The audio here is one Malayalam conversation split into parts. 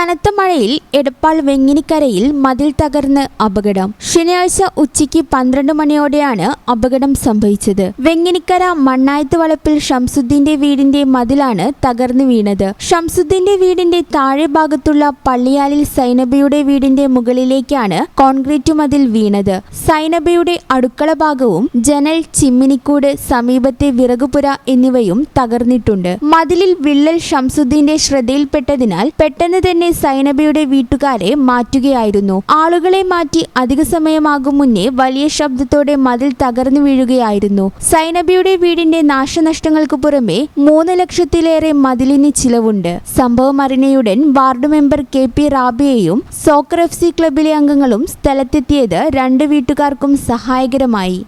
കനത്ത മഴയിൽ എടപ്പാൾ വെങ്ങിനിക്കരയിൽ മതിൽ തകർന്ന് അപകടം. ശനിയാഴ്ച ഉച്ചയ്ക്ക് പന്ത്രണ്ട് മണിയോടെയാണ് അപകടം സംഭവിച്ചത്. വെങ്ങിനിക്കര മണ്ണായത്ത് വളപ്പിൽ ഷംസുദ്ദീന്റെ വീടിന്റെ മതിലാണ് തകർന്നു വീണത്. ഷംസുദ്ദീന്റെ വീടിന്റെ താഴെ ഭാഗത്തുള്ള പള്ളിയാലിൽ സൈനബയുടെ വീടിന്റെ മുകളിലേക്കാണ് കോൺക്രീറ്റ് മതിൽ വീണത്. സൈനബയുടെ അടുക്കള ഭാഗവും ജനൽ ചിമ്മിനിക്കൂട് സമീപത്തെ വിറകുപുര എന്നിവയും തകർന്നിട്ടുണ്ട്. മതിലിൽ വിള്ളൽ ഷംസുദ്ദീന്റെ ശ്രദ്ധയിൽപ്പെട്ടതിനാൽ പെട്ടെന്ന് തന്നെ സൈനബയുടെ വീട്ടുകാരെ മാറ്റുകയായിരുന്നു. ആളുകളെ മാറ്റി അധിക സമയമാകും മുന്നേ വലിയ ശബ്ദത്തോടെ മതിൽ തകർന്നു വീഴുകയായിരുന്നു. സൈനബയുടെ വീടിന്റെ നാശനഷ്ടങ്ങൾക്ക് പുറമെ മൂന്ന് ലക്ഷത്തിലേറെ മതിലിന് ചിലവുണ്ട്. സംഭവം അറിഞ്ഞയുടൻ വാർഡ് മെമ്പർ കെ പി റാബിയയും സോക്കർ എഫ് സി ക്ലബിലെ അംഗങ്ങളും സ്ഥലത്തെത്തിയത് രണ്ട് വീട്ടുകാർക്കും സഹായകരമായി.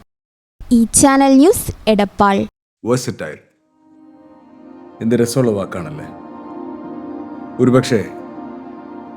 ഈ ചാനൽ ന്യൂസ് എടപ്പാൾ. എന്ത് രസമുള്ള വാക്കാണല്ലേ? ഒരുപക്ഷെ